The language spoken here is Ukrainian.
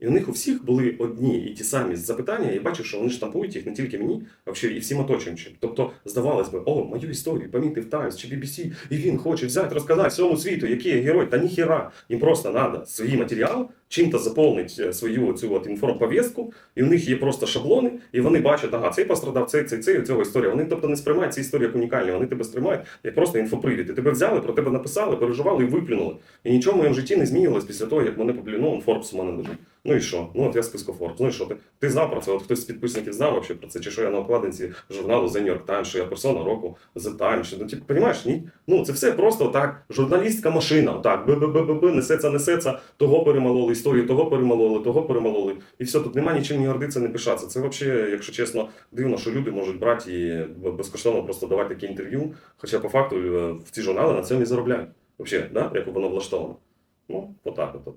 І у них у всіх були одні і ті самі запитання. Я бачив, що вони штампують їх не тільки мені, а взагалі і всім оточуючим. Тобто, здавалось би, о, мою історію помітив Times чи BBC, і він хоче взяти, розказати всьому світу, який я герой. Та ніхіра. Їм просто треба свій матеріал, чим-то заповнити свою цю от інформповістку, і в них є просто шаблони, і вони бачать, ага, цей пострадав, цей, цей, цей, цього історія. Вони тобто не сприймають ці історії як унікальні, вони тебе сприймають як просто інфопривід. І тебе взяли, про тебе написали, переживали і виплюнули. І нічого в моєму житті не змінилось після того, як мене поплюнув, Форбс у мене лежить. Ну і що? Ну от я списку Форбс. Ну і що ти? Ти знав про це? От хтось з підписників знав вообще про це, чи що я на обкладинці журналу The New York Times, що я персона року The Times. Ну, типу, розумієш, ні? Ну це все просто так. Журналістська машина. Так, б-б-б-б, несеться, несеться, того перемололи, історію того перемололи, того перемололи. І все, тут немає нічим ні гордитися, не пишатися. Це взагалі, якщо чесно, дивно, що люди можуть брати і безкоштовно просто давати такі інтерв'ю. Хоча по факту е, в ці журнали на цьому і заробляють. Взагалі, да? як воно влаштовано. Ну, отак от.